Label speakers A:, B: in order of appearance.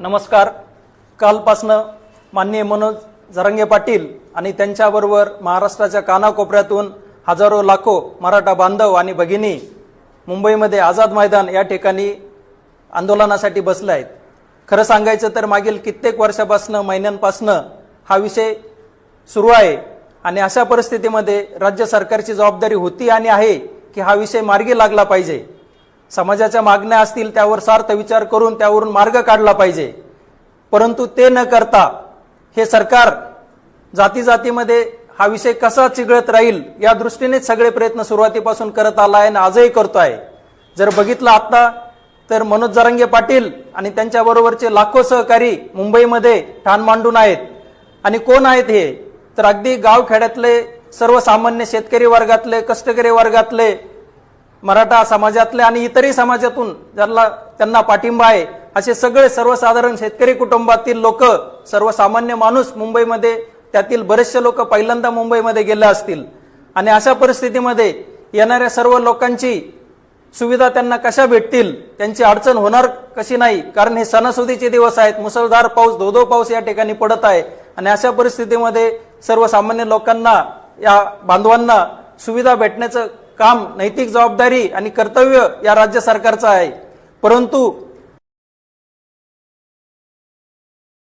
A: नमस्कार. कालपासनं माननीय मनोज जरंगे पाटील आणि त्यांच्याबरोबर महाराष्ट्राच्या कानाकोपऱ्यातून हजारो लाखो मराठा बांधव आणि भगिनी मुंबईमध्ये आझाद मैदान या ठिकाणी आंदोलनासाठी बसले आहेत. खरं सांगायचं तर मागील कित्येक वर्षापासनं महिन्यांपासनं हा विषय सुरू आहे आणि अशा परिस्थितीमध्ये राज्य सरकारची जबाबदारी होती आणि आहे की हा विषय मार्गी लागला पाहिजे. समाजाच्या मागण्या असतील त्यावर सार्थ विचार करून त्यावरून मार्ग काढला पाहिजे. परंतु ते न करता हे सरकार जाती जातीमध्ये हा विषय कसा चिघळत राहील या दृष्टीनेच सगळे प्रयत्न सुरुवातीपासून करत आला आहे आणि आजही करतो आहे जर बघितलं आत्ता तर मनोज जरांगे पाटील आणि त्यांच्याबरोबरचे लाखो सहकारी मुंबईमध्ये ठाण मांडून आहेत. आणि कोण आहेत हे? तर अगदी गावखेड्यातले सर्वसामान्य शेतकरी वर्गातले कष्टकरी वर्गातले मराठा समाजातले आणि इतरही समाजातून ज्यांना त्यांना पाठिंबा आहे असे सगळे सर्वसाधारण शेतकरी कुटुंबातील लोक सर्वसामान्य माणूस मुंबईमध्ये त्यातील बरेचसे लोक पहिल्यांदा मुंबईमध्ये गेले असतील. आणि अशा परिस्थितीमध्ये येणाऱ्या सर्व लोकांची सुविधा त्यांना कशा भेटतील त्यांची अडचण होणार कशी नाही कारण हे सणासुदीचे दिवस आहेत मुसळधार पाऊस धोधो पाऊस या ठिकाणी पडत आहे. आणि अशा परिस्थितीमध्ये सर्वसामान्य लोकांना या बांधवांना सुविधा भेटण्याचं काम नैतिक जबाबदारी आणि कर्तव्य या राज्य सरकारचं आहे. परंतु